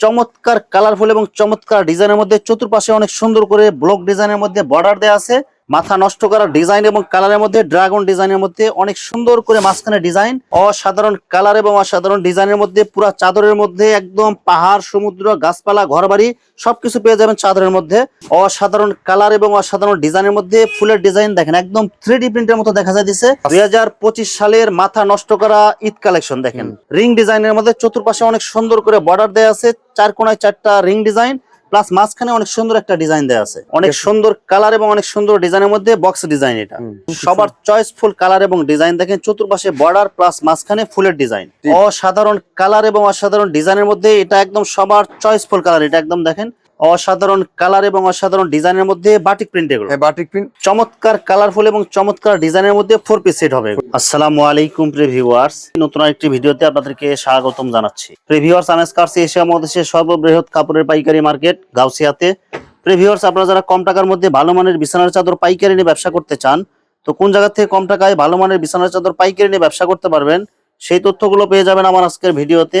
চমৎকার কালারফুল এবং চমৎকার ডিজাইনের মধ্যে চতুর্পাশে অনেক সুন্দর করে ব্লক ডিজাইনের মধ্যে বর্ডার দেওয়া আছে। মাথা নষ্ট করা ডিজাইন এবং কালারের মধ্যে ড্রাগন ডিজাইনের মধ্যে অনেক সুন্দর করে মাঝখানে ডিজাইন অসাধারণ কালার এবং অসাধারণ ডিজাইনের মধ্যে পুরো চাদরের মধ্যে একদম পাহাড় সমুদ্র গাছপালা ঘরবাড়ি সবকিছু পেয়ে যাবেন চাদরের মধ্যে। অসাধারণ কালার এবং অসাধারণ ডিজাইনের মধ্যে ফুলের ডিজাইন দেখেন একদম থ্রি ডি প্রিন্টের মতো দেখা যাইতেছে। দুই হাজার পঁচিশ সালের মাথা নষ্ট করা ঈদ কালেকশন দেখেন। রিং ডিজাইনের মধ্যে চতুর্পাশে অনেক সুন্দর করে বর্ডার দেওয়া আছে চার কোনায় চারটা রিং ডিজাইন প্লাস মাঝখানে অনেক সুন্দর একটা ডিজাইন দেওয়া আছে। অনেক সুন্দর কালার এবং অনেক সুন্দর ডিজাইনের মধ্যে বক্স ডিজাইন এটা। সবার চয়েসফুল কালার এবং ডিজাইন দেখেন চতুর্পাশে বর্ডার প্লাস মাঝখানে ফুলের ডিজাইন অসাধারণ কালার এবং অসাধারণ ডিজাইনের মধ্যে এটা একদম সবার চয়েসফুল কালার এটা একদম দেখেন অসাধারণ কালার এবং অসাধারণ ডিজাইনের মধ্যে বাটিক প্রিন্ট এগুলো। হ্যাঁ বাটিক প্রিন্ট চমৎকার কালারফুল এবং চমৎকার ডিজাইনের মধ্যে ফোর পিস সেট হবে। আসসালামু আলাইকুম প্রিভিউয়ার্স নতুন আরেকটি ভিডিওতে আপনাদেরকে স্বাগতম জানাচ্ছি। প্রিভিউয়ার্স কার্সি এশিয়া মহাদেশের সর্ববৃহৎ কাপড়ের পাইকারি মার্কেট গাউসিয়াতে। প্রিভিউয়ার্স আপনারা যারা কম টাকার মধ্যে ভালো মানের বিছানার চাদর পাইকারি নিয়ে ব্যবসা করতে চান তো কোন জায়গা থেকে কম টাকায় ভালো মানের বিছানার চাদর পাইকারি নিয়ে ব্যবসা করতে পারবেন সেই তথ্যগুলো পেয়ে যাবেন আমার আজকের ভিডিওতে।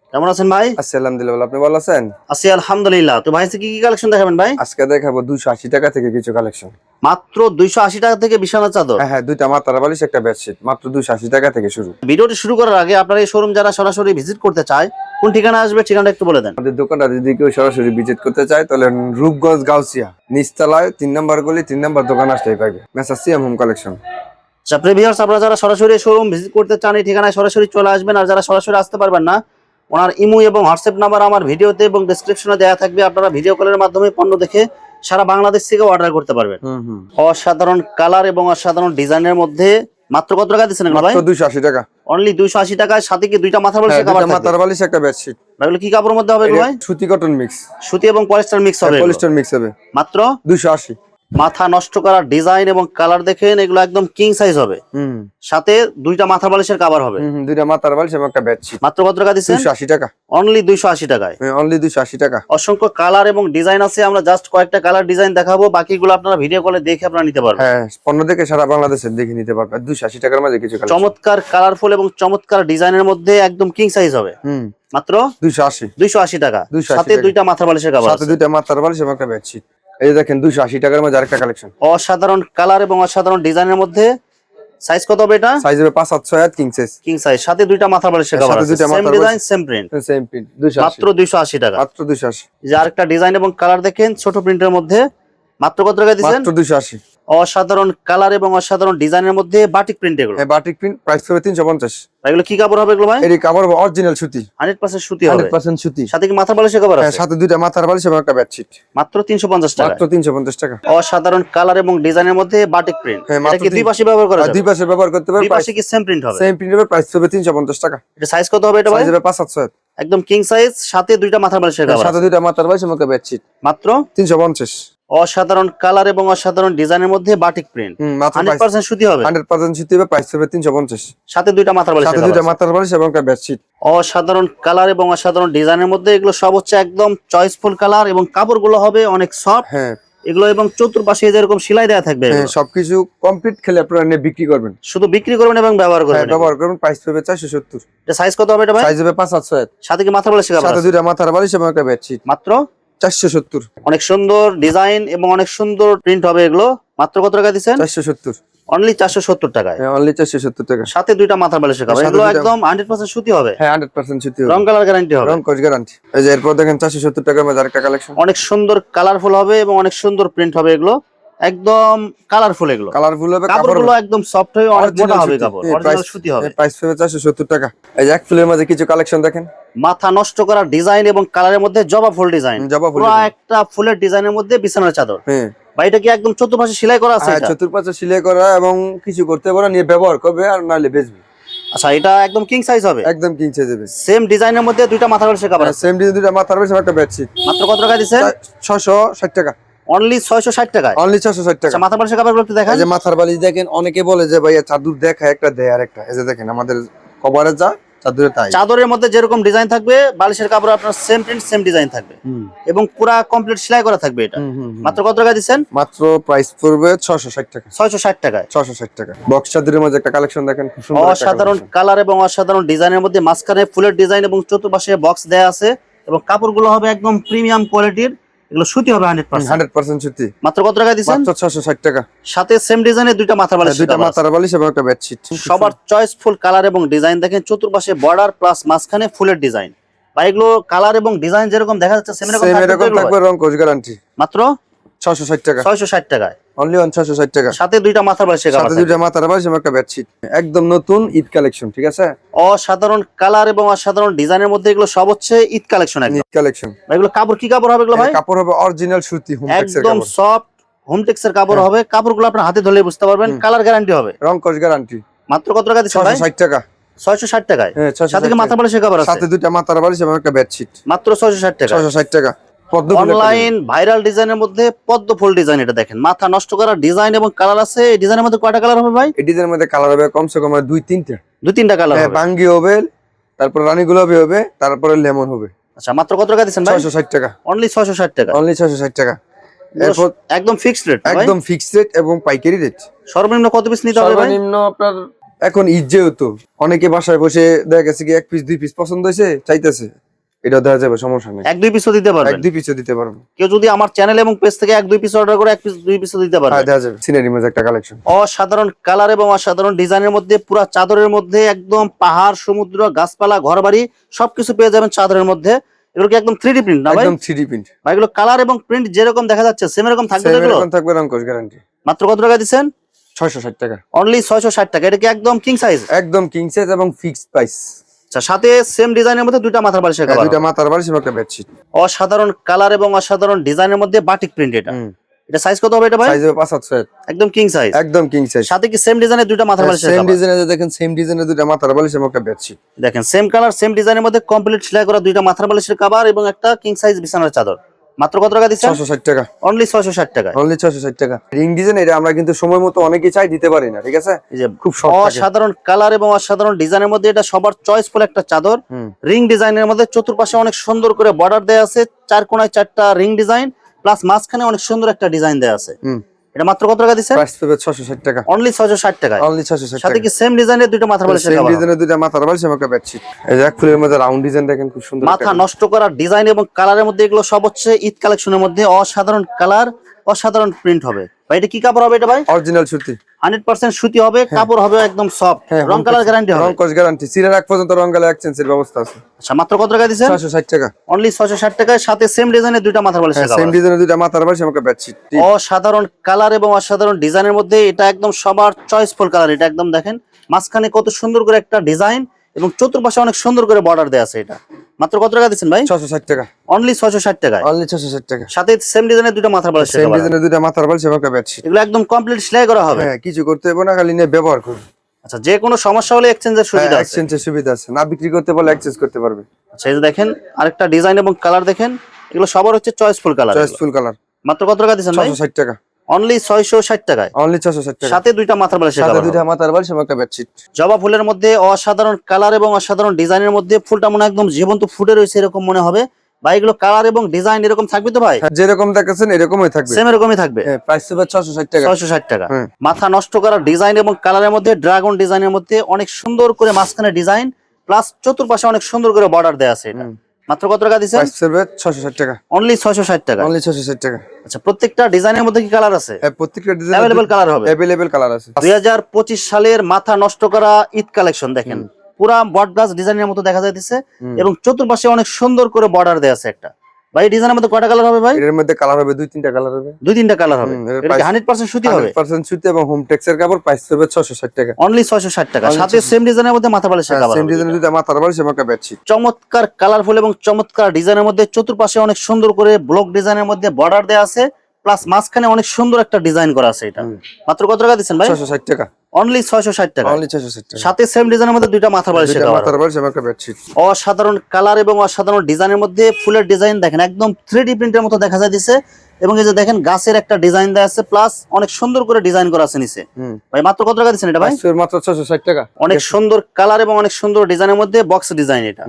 কেমন আছেন ভাই? আছি আলহামদুলিল্লাহ। আপনি ভালো আছেন? আছি আলহামদুলিল্লাহ। তো ভাই কি কি কালেকশন দেখাবেন ভাই? আজকে দেখাবো দুইশো আশি টাকা থেকে কিছু কালেকশন মাত্র দুইশো আশি টাকা থেকে বিছানা চাদর? হ্যাঁ হ্যাঁ দুইটা মাতার বালিশ একটা বেডশিট মাত্র দুশো আশি টাকা থেকে শুরু। ভিডিওটি শুরু করার আগে আপনারা এই শোরুম যারা সরাসরি ভিজিট করতে চায় কোন ঠিকানা আসবে ঠিকানাটা একটু বলে দেন। আমাদের দোকানটা যদি কেউ সরাসরি ভিজিট করতে চায় তাহলে রূপগঞ্জ গাউসিয়া। নিচতলায় তিন নম্বর গলি তিন নম্বর দোকান আসলেই পাইবে মেসা সিএম হোম কালেকশন আচ্ছা আপনারা যারা সরাসরি শোরুম ভিজিট করতে চান এই ঠিকানায় সরাসরি চলে আসবেন। আর যারা সরাসরি আসতে পারবেন না ওনার ইমু এবং হোয়াটসঅ্যাপ নাম্বার আমার ভিডিওতে এবং ডেসক্রিপশনে দেওয়া থাকবে। আপনারা ভিডিও কলের মাধ্যমে পণ্য দেখে সারা বাংলাদেশ থেকে অর্ডার করতে পারবেন। অসাধারণ কালার এবং অসাধারণ ডিজাইনের মধ্যে মাত্র কত টাকা দিচ্ছেন ভাই? মাত্র দুশো আশি টাকা। অনলি দুইশো আশি টাকায় সাথে কি দুইটা মাথা বলে হ্যাঁ, কাবার বালিশ একটা বেডশিট এগুলো কি কাপড়ের মধ্যে হবে ভাই? সুতি কটন মিক্স সুতি এবং পলিস্টার মিক্স হবে পলিস্টার মিক্স হবে। মাত্র? দুশো আশি। মাথা নষ্ট করা ডিজাইন এবং কালার দেখেন এগুলো একদম কিং সাইজ হবে। হুম। সাথে দুইটা মাথা বালিশের কাবার হবে। দুইটা মাথার বালিশ এবং একটা বেডশিট মাত্র কত টাকা দিচ্ছেন? দুশো আশি টাকা। অনলি দুইশো আশি টাকায়। অনলি দুশো আশি টাকা। অসংখ্য কালার এবং ডিজাইন আছে আমরা জাস্ট কয়েকটা কালার ডিজাইন দেখাবো বাকিগুলো আপনারা ভিডিও কলে দেখে আপনারা নিতে পারবেন। হ্যাঁ পণ্য দেখে সারা বাংলাদেশের দেখে নিতে পারবে দুশো আশি টাকার মধ্যে কিছু। চমৎকার কালারফুল এবং চমৎকার ডিজাইনের মধ্যে একদম কিং সাইজ হবে। হুম। মাত্র দুশো আশি। দুইশো আশি টাকা। 280 সাথে দুইটা মাথা বালিশের কাবার সাথে দুইটা মাথার বালিশ এবং একটা বেডশিট এই যে দেখেন দুশো আশি টাকার মধ্যে আরেকটা কালেকশন অসাধারণ কালার এবং অসাধারণ ডিজাইনের মধ্যে। সাইজ কত হবে এটা? সাইজ হবে পাঁচ সাত ছয় কিং সাইজ কিং সাইজ সাথে দুইটা মাথা বালিশের আছে। Same design same print same print দুশো মাত্র দুইশো আশি টাকা। মাত্র দুশো আশি। এই যে আরেকটা ডিজাইন এবং কালার দেখেন ছোট প্রিন্টের মধ্যে। মাত্র কত টাকা দিচ্ছেন মাত্র দুশো আশি। অসাধারণ কালার এবং অসাধারণ ডিজাইনের মধ্যে বাটিক প্রিন্ট এগুলো। হ্যাঁ বাটিক প্রিন্ট প্রাইস হবে তিনশো পঞ্চাশ। এগুলো কি কাপড় হবে এগুলো ভাই? এর কাপড় হবে অরিজিনাল সুতি। হান্ড্রেড পার্সেন্ট সুতি হবে। হান্ড্রেড পার্সেন্ট সুতি। সাথে কি মাথা বালিশের কাপড় হ্যাঁ আছে? সাথে দুইটা মাথার বালিশ এবং একটা বেডশিট মাত্র তিনশো পঞ্চাশ টাকা মাত্র তিনশো পঞ্চাশ টাকা। অসাধারণ কালার এবং ডিজাইনের মধ্যে বাটিক প্রিন্ট হ্যাঁ, এটা কি দুই পাশে ব্যবহার করা আর যাবে? দুই পাশে ব্যবহার করতে পারবে দুই পাশে কি সেম প্রিন্ট হবে? সেম প্রিন্ট হবে প্রাইস হবে তিনশো পঞ্চাশ টাকা। এটা সাইজ কত হবে এটা ভাই? সাইজ হবে পাঁচ সাত ছয়। একদম কিং সাইজ সাথে দুইটা মাথা বালিশের কাপড় সাথে দুইটা মাথার বালিশ এবং একটা বেডশিট মাত্র? তিনশো পঞ্চাশ। অসাধারণ কালার এবং অসাধারণ ডিজাইনের মধ্যে বাটিক প্রিন্ট। হান্ড্রেড পার্সেন্ট সুতি হবে। হান্ড্রেড পার্সেন্ট সুতি হবে প্রাইস হবে তিনশো পঞ্চাশ। সাথে দুইটা মাথা বালিশের সাথে দুইটা মাথার বালিশ এবং একটা বেডশিট অসাধারণ কালার এবং অসাধারণ ডিজাইনের মধ্যে এগুলো সব হচ্ছে একদম চয়েসফুল কালার এবং কাপড়গুলো হবে অনেক সফট হ্যাঁ। এগুলো এবং চতুর্পাশে যেরকম সেলাই দেওয়া থাকবে হ্যাঁ সবকিছু কমপ্লিট খেলে আপনারা নিয়ে বিক্রি করবেন। শুধু বিক্রি করবেন এবং ব্যবহার হ্যাঁ করবেন ব্যবহার করবেন প্রাইস পাবে চারশো সত্তর। এটা সাইজ কত হবে এটা সাইজ হবে পাঁচ সাত ছয় সাথে কি মাথা বালিশের কাপড় সাথে দুইটা মাথার বালিশ এবং একটা বেডশিট মাত্র চারশো সত্তর। অনেক সুন্দর ডিজাইন এবং অনেক সুন্দর প্রিন্ট হবে এগুলো। মাত্র কত টাকা দিচ্ছেন? চারশো সত্তর। অনলি চারশো সত্তর টাকায়। হ্যাঁ অনলি চারশো সত্তর টাকা। সাথে দুইটা মাথার বালিশের কাপড় এগুলো একদম হান্ড্রেড পার্সেন্ট সুতি হবে। হ্যাঁ হান্ড্রেড পার্সেন্ট সুতি হবে। রং কালার গ্যারান্টি হবে। রং কোচ গ্যারান্টি এই যে এরপর দেখেন চারশো সত্তর টাকার মধ্যে আরেকটা কালেকশন অনেক সুন্দর কালারফুল হবে এবং অনেক সুন্দর প্রিন্ট হবে এগুলো। একদম কালারফুল এগুলো। কালারফুল হবে কাপড়গুলো একদম সফট হয়ে অনেক মোটা হবে কাপড় অরিজিনাল সুতি হবে। প্রাইস চারশো সত্তর টাকা। এই এক ফুলের মাঝে কিছু কালেকশন দেখেন। মাথা নষ্ট করা ডিজাইন এবং কালারের মধ্যে জবা ফুল ডিজাইন জবা ফুল পুরো একটা ফুলের ডিজাইনের মধ্যে বিছানার চাদর। হ্যাঁ। বা কি একদম চতুর্পাশে সেলাই করা আছে হ্যাঁ এটা? চতুর্পাশে সিলাই করা এবং কিছু করতে পারে নিয়ে ব্যবহার করবে আর নাহলে বেচবে। আচ্ছা এটা একদম কিং সাইজ হবে? একদম কিনছে দেবে সেম ডিজাইনের মধ্যে দুইটা মাথা বালিশের কাপড় সেম ডিজাইন দুইটা মাথার বেশ একটা বেডশিট মাত্র কত টাকা ছশো ষাট টাকা। অনলি অনলি ছশো ষাট টাকা। আচ্ছা মাথা বালিশের কাপড়গুলো একটু দেখান। এই যে মাথার বালিশ দেখেন অনেকে বলে যে ভাইয়া চাদর একটা দেয় আর একটা এই যে দেখেন আমাদের কভারে যা চাদরে তাই। চাদরের মধ্যে যেরকম ডিজাইন থাকবে বালিশের কাপড় আপনার সেম প্রিন্ট সেম ডিজাইন থাকবে। এবং পুরা কমপ্লিট সেলাই করা থাকবে এটা। মাত্র কত টাকা মাত্র প্রাইস পড়বে টাকা। বক্স চাদরের মধ্যে একটা কালেকশন দেখেন খুব সুন্দর অসাধারণ কালার এবং অসাধারণ ডিজাইনের মধ্যে মাঝখানে ফুলের ডিজাইন এবং চতুর্পাশে বক্স দেয়া আছে। এবং কাপড়গুলো হবে একদম প্রিমিয়াম কোয়ালিটির এগুলো সুতি হবে হান্ড্রেড হুম, পার্সেন্ট 100% সুতি। মাত্র কত টাকা দিবেন মাত্র টাকা। সাথে সেম ডিজাইনের দুইটা মাথা বালিশ দুইটা মাথার বালিশ এবং একটা বেডশিট সবার চয়েসফুল কালার এবং ডিজাইন দেখেন চতুর্পাশে বর্ডার প্লাস মাঝখানে ফুলের ডিজাইন বা এগুলো কালার এবং ডিজাইন যেরকম দেখা যাচ্ছে সেম এরকম থাকবে? রং কোচ গ্যারান্টি মাত্র ছশো ষাট টাকা। ছয়শো ষাট টাকায়। অনলি ষাট টাকা। সাথে দুইটা মাথা বালিশের সাথে দুইটা মাথার বালিশ এবং একটা বেডশিট একদম নতুন ঈদ কালেকশন ঠিক আছে? অসাধারণ কালার এবং অসাধারণ ডিজাইনের মধ্যে এগুলো সব হচ্ছে ঈদ কালেকশন ঈদ কালেকশন। এগুলো কাপড় কি কাপড় হবে এগুলো ভাই? কাপড় হবে অরিজিনাল সুতি একদম সফট হোমটেক্স এর কাপড় হ্যাঁ। হবে। কাপড়গুলো আপনার হাতে ধরলে বুঝতে পারবেন। কালার গ্যারান্টি হবে। রং গ্যারান্টি মাত্র কত টাকা দিচ্ছেন ভাই? ষাট টাকা। ছয়শো ষাট টাকায়। হ্যাঁ সাথে কি মাথা বালিশের কাপড় আছে? সাথে দুইটা মাথার বালিশ এবং একটা বেডশিট মাত্র ছয়শো ষাট টাকা ছশো ষাট টাকা। অনলাইন ভাইরাল ডিজাইনের মধ্যে পদ্ম ফুল ডিজাইন এটা দেখেন। মাথা নষ্ট করা ডিজাইন এবং কালার আছে। এই ডিজাইনের মধ্যে কয়টা কালার হবে ভাই? এই ডিজাইনের মধ্যে কালার হবে কমসে কম দুই তিনটা। দুই তিনটা কালার হ্যাঁ হবে। বাঙ্গি হবে তারপর রানী গোলাপি হবে তারপরে লেমন হবে। আচ্ছা মাত্র কত টাকা দিচ্ছেন ভাই? ছয়শো ষাট টাকা। অনলি ছয়শো ষাট টাকা। অনলি ছয়শো ষাট টাকা। এরপর একদম ফিক্সড রেট ভাই। একদম ফিক্সড রেট এবং পাইকারি রেট সর্বনিম্ন কত পিস নিতে হবে ভাই? সর্বনিম্ন আপনার এখন ঈদ যেহেতু অনেকে বাসায় বসে দেখা গেছে কি এক পিস দুই পিস পছন্দ হয়েছে চাইতেছে। এটা দেওয়া যাবে সমস্যা নেই। এক দুই পিসও দিতে এক দুই পিসও দিতে পারব। কেউ যদি আমার চ্যানেল এবং পেজ থেকে এক দুই পিস অর্ডার করে এক পিস দুই পিসও দিতে হ্যাঁ পারবে দেওয়া যাবে। সিনারি মধ্যে একটা কালেকশন অসাধারণ কালার এবং অসাধারণ ডিজাইনের মধ্যে পুরো চাদরের মধ্যে একদম পাহাড় সমুদ্র গাছপালা ঘরবাড়ি সবকিছু পেয়ে যাবেন চাদরের মধ্যে। এগুলো কি একদম থ্রি প্রিন্ট না ভাই? একদম থ্রি প্রিন্ট বা এগুলো কালার এবং প্রিন্ট যেরকম দেখা যাচ্ছে সেম এরকম থাকবে এগুলো? এরকম থাকবে রঙ্কশ গ্যারান্টি মাত্র কত টাকা দিচ্ছেন? ছয়শো ষাট টাকা। অনলি ছয়শো ষাট টাকা। এটা কি একদম কিং সাইজ একদম কিং সাইজ এবং ফিক্সড প্রাইস আচ্ছা সাথে সেম ডিজাইনের মধ্যে দুইটা মাথার বালিশের কালার দুইটা মাথার বালিশ এবং একটা বেডশিট অসাধারণ কালার এবং অসাধারণ ডিজাইনের মধ্যে বাটিক প্রিন্ট এটা। এটা সাইজ কত হবে এটা ভাই? সাইজ হবে পাঁচ সাত ছয়। একদম কিং সাইজ একদম কিং সাইজ সাথে কি সেম ডিজাইনের দুইটা মাথার বালিশের সেম ডিজাইনের দেখেন সেম ডিজাইনের দুইটা মাথার বালিশ এবং একটা বেডশিট দেখেন সেম কালার সেম ডিজাইনের মধ্যে কমপ্লিট সেলাই করা দুইটা মাথার বালিশের কভার এবং একটা কিং সাইজ বিছানার চাদর। মাত্র কত টাকা দিচ্ছেন? ছশো ষাট টাকা। অনলি ছয়শো ষাট টাকা। অনলি ছশো ষাট টাকা। রিং ডিজাইন এটা আমরা কিন্তু সময় মতো অনেকে চাই দিতে পারি না ঠিক আছে? খুব অসাধারণ কালার এবং অসাধারণ ডিজাইনের মধ্যে এটা সবার চয়েসফুল একটা চাদর। রিং ডিজাইনের মধ্যে চতুর্পাশে অনেক সুন্দর করে বর্ডার দেয়া আছে। চার কোণায় চারটা রিং ডিজাইন প্লাস মাঝখানে অনেক সুন্দর একটা ডিজাইন দেয়া আছে। এটা মাত্র কত টাকা দিচ্ছেন প্রাইস ছশো ষাট টাকা। অনলি ছয়শো ষাট টাকায় অনলি ছশো ষাট সাথে কি সেম ডিজাইনের দুটো মাথার বালিশ সেম ডিজাইনের দুটো মাথার বালিশ এবং একটা বেডশিট এই যে এক ফুলের মধ্যে রাউন্ড ডিজাইন দেখেন খুব সুন্দর মাথা নষ্ট করা ডিজাইন এবং কালারের মধ্যে এগুলো সব হচ্ছে ঈদ কালেকশনের মধ্যে অসাধারণ কালার অসাধারণ প্রিন্ট হবে। ভাই এটা কি কাপড় হবে এটা ভাই? অরিজিনাল সুতি। হান্ড্রেড পার্সেন্ট সুতি হবে কাপড় হবে একদম সফট হ্যাঁ, রং কালার গ্যারান্টি হবে। রং কস গ্যারান্টি সিরার এক পর্যন্ত রং কালার এক্সচেঞ্জের ব্যবস্থা আছে। আচ্ছা মাত্র কত টাকা ছশো ষাট টাকা। অনলি ছয়শো ষাট টাকায় সাথে সেম ডিজাইনের দুইটা মাথার বালিশ সেম cover। ডিজাইনের দুইটা মাথার বালিশ আমাকে বেডশিট অসাধারণ কালার এবং অসাধারণ ডিজাইনের মধ্যে এটা একদম সবার চয়েসফুল কালার এটা একদম দেখেন। মাঝখানে কত সুন্দর করে একটা ডিজাইন এবং চতুর্পাশে অনেক সুন্দর করে বর্ডার দেওয়া আছে এটা। মাত্র কত টাকা দিচ্ছেন ভাই? ছশো ষাট টাকা। অনলি ছশো ষাট টাকা। অনলি ছশো ষাট টাকা। সাথে সেম ডিজাইনের দুটো মাথার বালিশের সেম ডিজাইনের দুইটা মাথার বালিশ এবং বেডশিট এগুলো একদম কমপ্লিট সেলাই করা হবে। হ্যাঁ কিছু করতে হবে না খালি নিয়ে ব্যবহার করবে আচ্ছা যে কোনো সমস্যা হলে এক্সচেঞ্জের সুবিধা আছে। এক্সচেঞ্জের সুবিধা আছে। না বিক্রি করতে বলে এক্সচেঞ্জ করতে পারবে। আচ্ছা এই যে দেখেন আরেকটা ডিজাইন এবং কালার দেখেন। এগুলো সবার হচ্ছে চয়েসফুল কালার চয়েসফুল কালার মাত্র কত টাকা দিচ্ছেন ভাই? ষাট টাকা। অনলি ছয়শো ষাট টাকায়। অনলি ছশো ষাট টাকা সাথে দুইটা মাথার বালিশের সাথে দুইটা মাথার বালিশ এবং একটা বেডশিট জবা ফুলের মধ্যে অসাধারণ কালার এবং অসাধারণ ডিজাইনের মধ্যে ফুলটা মনে একদম জীবন্ত ফুটে রয়েছে এরকম মনে হবে। বা এগুলো কালার এবং ডিজাইন এরকম থাকবে তো ভাই? হ্যাঁ, যেরকম দেখাচ্ছেন এরকমই থাকবে। সেম এরকমই থাকবে। হ্যাঁ প্রাইস হবে ছশো ষাট টাকা। ছয়শো ষাট টাকা। মাথা নষ্ট করা ডিজাইন এবং কালারের মধ্যে ড্রাগন ডিজাইনের মধ্যে অনেক সুন্দর করে মাঝখানে ডিজাইন প্লাস চতুর্পাশে অনেক সুন্দর করে বর্ডার দেওয়া আছে এটা। মাত্র কত টাকা দিছেন? হবে ছশো টাকা। অনলি ছয়শো ষাট টাকা? অনলি ছশো ষাট টাকা। আচ্ছা প্রত্যেকটা ডিজাইনের মধ্যে কি কালার আছে? হ্যাঁ প্রত্যেকটা ডিজাইন অ্যাভেলেবল কালার হবে? अवेलेबल কালার আছে। দুই হাজার পঁচিশ সালের মাথা নষ্ট করা ঈদ কালেকশন দেখেন। পুরা বটগাছ ডিজাইনের মতো দেখা যাইতেছে এবং চতুর্পাশে অনেক সুন্দর করে বর্ডার দেয়া আছে একটা। ভাই ডিজাইনের মধ্যে কয়টা কালার হবে ভাই? এর মধ্যে কালার হবে দুই তিনটা কালার হবে। দুই তিনটা কালার হবে। হান্ড্রেড পার্সেন্ট সুতি হবে? পার্সেন্ট সুতি এবং হোম টেক্সের কাপড় প্রাইস হবে ছশো ষাট টাকা। অনলি ছয়শো ষাট টাকা। সাথে সেম ডিজাইনের মধ্যে মাথা বালিশের কাভার সেম ডিজাইনের দুইটা মাথার বালিশ এবং একটা বেডশিট চমৎকার কালারফুল এবং চমৎকার ডিজাইনের মধ্যে চতুর্পাশে অনেক সুন্দর করে ব্লক ডিজাইনের মধ্যে বর্ডার দেওয়া আছে প্লাস মাঝখানে অনেক সুন্দর একটা ডিজাইন করা আছে এটা। মাত্র কত টাকা দিচ্ছেন ভাই? ছশো ষাট টাকা। অনলি ছয়শো ষাট টাকা অনলি ছয়শো ষাট টাকা সাথে সেম ডিজাইনের মধ্যে দুইটা মাথা দুইটা কভার মাথার বালিশ এবং একটা বেডশিট অসাধারণ কালার এবং অসাধারণ ডিজাইনের মধ্যে ফুলের ডিজাইন দেখেন একদম থ্রি ডি প্রিন্টের মতো দেখা যাইতেছে এবং এই যে দেখেন গাছের একটা ডিজাইন দেওয়া আছে প্লাস অনেক সুন্দর করে ডিজাইন করা আছে নিচে। ভাই মাত্র কত টাকা দিচ্ছেন এটা ভাই? মাত্র ছয়শো ষাট টাকা। অনেক সুন্দর কালার এবং অনেক সুন্দর ডিজাইনের মধ্যে বক্স ডিজাইন এটা।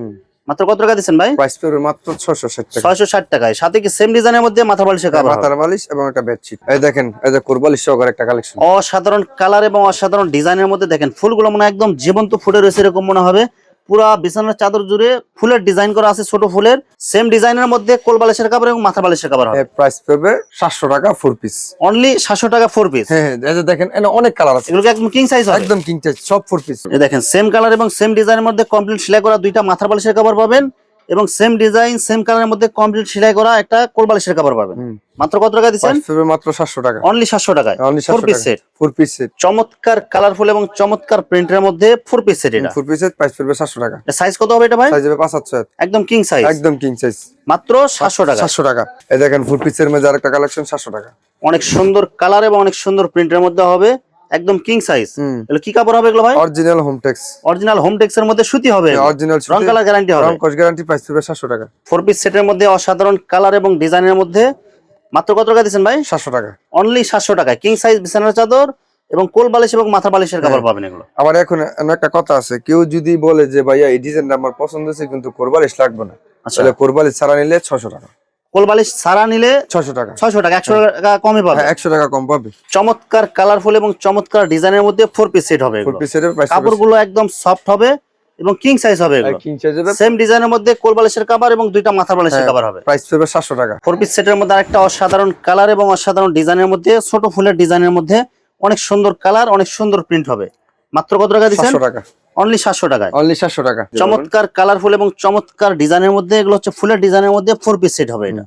মাত্র কত টাকা দিচ্ছেন ভাই? প্রাইস পড়বে মাত্র ছয়শো ষাট টাকা। ছয়শো ষাট টাকায়। সাথে কি সেম ডিজাইনের মধ্যে মাথা বালিশ কভার মাথার বালিশ এবং একটা বেডশিট এই দেখেন এই যে কোরবালিশ সহকারে একটা কালেকশন অসাধারণ কালার এবং অসাধারণ ডিজাইনের মধ্যে দেখেন ফুলগুলো মনে হয় একদম জীবন্ত ফুটে রয়েছে এরকম মনে হবে। পুরা বিছানার চাদর জুড়ে ফুলের ডিজাইন করা আছে ছোট ফুলের। সেম ডিজাইনের মধ্যে কোল বালিশের কাপড় এবং মাথা বালিশের কাপড় হবে। প্রাইস পড়বে সাতশো টাকা ফোর পিস অনলি সাতশো টাকা ফোর পিস হ্যাঁ হ্যাঁ এই যে দেখেন এখানে অনেক কালার আছে। এগুলো একদম কিং সাইজ হবে। একদম কিং সাইজ সব ফোর পিস এই দেখেন সেম কালার এবং সেম ডিজাইনের মধ্যে কমপ্লিট সেলাই করা দুইটা মাথা বালিশের কাপড় পাবেন। এবং সেম ডিজাইন সেম কালারের মধ্যে কমপ্লিট সেলাই করা একটা কোল বালিশের কাপড় পাবেন। মাত্র কত টাকা দিচ্ছেন? মাত্র সাতশো টাকা। অনলি সাতশো টাকায়। অনলি ফোর সাতশো piece set four piece set চমৎকার কালারফুল এবং চমৎকার প্রিন্টের মধ্যে ফোর পিস সেট এটা। ফোর পিস সেট প্রাইস পড়বে সাতশো টাকা। সাইজ কত হবে এটা ভাই? সাইজ হবে পাঁচ সাতশো একদম কিং সাইজ একদম কিং সাইজ মাত্র সাতশো টাকা সাতশো টাকা। এই দেখেন ফোর পিসের মধ্যে আরেকটা কালেকশন সাতশো টাকা। অনেক সুন্দর কালার এবং অনেক সুন্দর প্রিন্টের মধ্যে হবে। একদম কিং সাইজ এগুলো কি কাপড় হবে এগুলো ভাই? Original home tex original home tex এর মধ্যে সুতি হবে। অরিজিনাল রং কালার গ্যারান্টি হবে। রং কস গ্যারান্টি প্রাইস পড়বে সাতশো টাকা। ফোর পিস সেটের মধ্যে অসাধারণ কালার এবং ডিজাইনের মধ্যে। মাত্র কত টাকা দিচ্ছেন ভাই? সাতশো টাকা। অনলি সাতশো টাকা কিং সাইজ বিছানার চাদর এবং কোল বালিশ এবং মাথা বালিশের কাপড় পাবেন এগুলো। আবার এখন একটা কথা আছে কেউ যদি বলে যে ভাইয়া এই ডিজাইনটা আমার পছন্দ হয়েছে কিন্তু কোরবালিশ লাগবে না। আচ্ছা। তাহলে কোরবালিশ ছাড়া নিলে ছশো টাকা। কোল বালিশ ছাড়া নিলে ছশো টাকা। ছয়শো টাকা একশো টাকা কমে পাবে। হ্যাঁ একশো টাকা কম পাবে। চমৎকার কালারফুল এবং চমৎকার ডিজাইনের মধ্যে ফোর পিস সেট হবে ফোর। পিসের প্রাইস কাপড়গুলো একদম সফট হবে এবং কিং সাইজ হবে কিং সাইজ হবে সেম ডিজাইনের মধ্যে কোল বালিশের কাপড় এবং দুইটা মাথা বালিশের হ্যাঁ। কাপড় হবে। প্রাইস পড়বে সাতশো টাকা। ফোর পিস সেটের মধ্যে আরেকটা অসাধারণ কালার এবং অসাধারণ ডিজাইনের মধ্যে ছোট ফুলের ডিজাইনের মধ্যে অনেক সুন্দর কালার অনেক সুন্দর প্রিন্ট হবে। মাত্র কত টাকা দিচ্ছেন? সাতশো টাকা। অনলি সাতশো টাকায়। অনলি সাতশো টাকা। চমৎকার কালারফুল এবং চমৎকার ডিজাইনের মধ্যে এগুলো হচ্ছে ফুলের ডিজাইনের মধ্যে ফোর পিস সেট হবে এটা।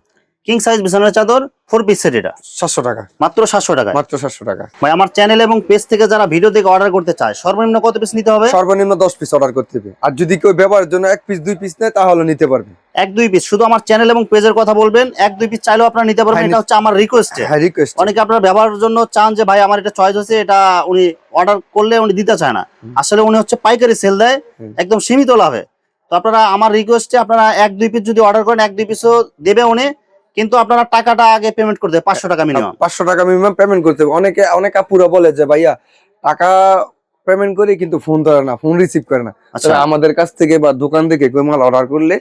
কিং সাইজ বিছানার চাদর ফোর পিস সেট এটা। সাতশো টাকা। মাত্র সাতশো টাকা মাত্র সাতশো টাকা। ভাই আমার চ্যানেল এবং পেজ থেকে যারা ভিডিও দেখে অর্ডার করতে চায় সর্বনিম্ন কত পিস নিতে হবে? সর্বনিম্ন দশ পিস অর্ডার করতে হবে। আর যদি কেউ ব্যবহারের জন্য এক পিস দুই পিস নেয় তাহলে নিতে পারবে। এক দুই পিস শুধু আমার চ্যানেল এবং পেজের কথা বলবেন এক দুই পিস চাইলেও আপনারা নিতে পারবেন। হ্যাঁ, এটা হচ্ছে আমার রিকোয়েস্ট হ্যাঁ রিকোয়েস্ট অনেকে আপনার ব্যবহারের জন্য চান যে ভাই আমার এটা চয়েস হচ্ছে এটা উনি অর্ডার করলে উনি দিতে চায় না। আসলে উনি হচ্ছে পাইকারি সেল দেয় একদম সীমিত লাভে। তো আপনারা আমার রিকোয়েস্টে আপনারা এক দুই পিস যদি অর্ডার করেন এক দুই পিসও দেবে উনি। কিন্তু আপনারা টাকাটা আগে পেমেন্ট করতে পাঁচশো টাকা মিনিমাম পাঁচশো টাকা মিনিমাম পেমেন্ট করতে হবে। অনেকে অনেক আপুরা বলে যে ভাইয়া টাকা পেমেন্ট করে কিন্তু ফোন ধরে না ফোন রিসিভ করে না। আচ্ছা। আমাদের কাছ থেকে বা দোকান থেকে কেউ মাল অর্ডার করলে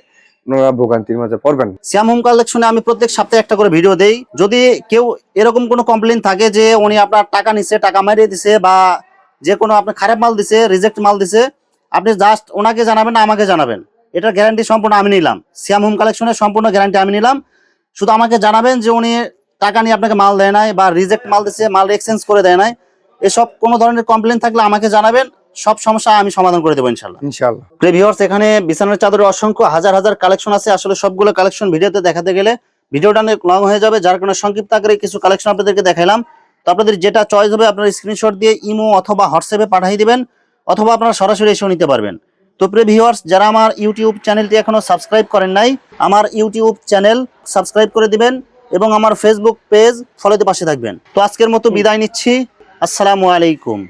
ওনারা ভোগান্তির মাঝে পড়বেন। শ্যাম হোম কালেকশনে আমি প্রত্যেক সপ্তাহে একটা করে ভিডিও দেই। যদি কেউ এরকম কোনো কমপ্লেন থাকে যে উনি আপনার টাকা নিছে টাকা মারিয়ে দিছে বা যে কোনো আপনার খারাপ মাল দিছে রিজেক্ট মাল দিছে আপনি জাস্ট ওনাকে জানাবেন না আমাকে জানাবেন। এটার গ্যারান্টি সম্পূর্ণ আমি নিলাম। শ্যাম হোম কালেকশনের সম্পূর্ণ গ্যারান্টি আমি নিলাম। শুধু আমাকে জানাবেন যে উনি টাকা নিয়ে আপনাকে মাল দেয় নাই বা রিজেক্ট মাল দিছে মাল এক্সচেঞ্জ করে দেয় নাই এসব কোনো ধরনের কমপ্লেন থাকলে আমাকে জানাবেন সব সমস্যা আমি সমাধান করে দেবো ইনশাল্লাহ। এখানে বিছানার চাদরের অসংখ্য হাজার হাজার কালেকশন আছে। আসলে সবগুলো কালেকশন ভিডিওতে দেখাতে গেলে ভিডিওটা অনেক লং হয়ে যাবে। যার কারণে সংক্ষিপ্ত আকারে কিছু কালেকশন আপনাদেরকে দেখাইলাম। তো আপনাদের যেটা চয়েস হবে আপনার স্ক্রিনশট দিয়ে ইমো অথবা হোয়াটসঅ্যাপে পাঠিয়ে দিবেন অথবা আপনারা সরাসরি এসেও নিতে পারবেন। তো প্রিয় ভিউয়ার্স যারা আমার ইউটিউব চ্যানেলটি এখনও সাবস্ক্রাইব করেন নাই, আমার ইউটিউব চ্যানেল সাবস্ক্রাইব করে দিবেন এবং আমার ফেসবুক পেজ ফলোতে পাশে থাকবেন। তো আজকের মতো বিদায় নিচ্ছি। আসসালামু আলাইকুম।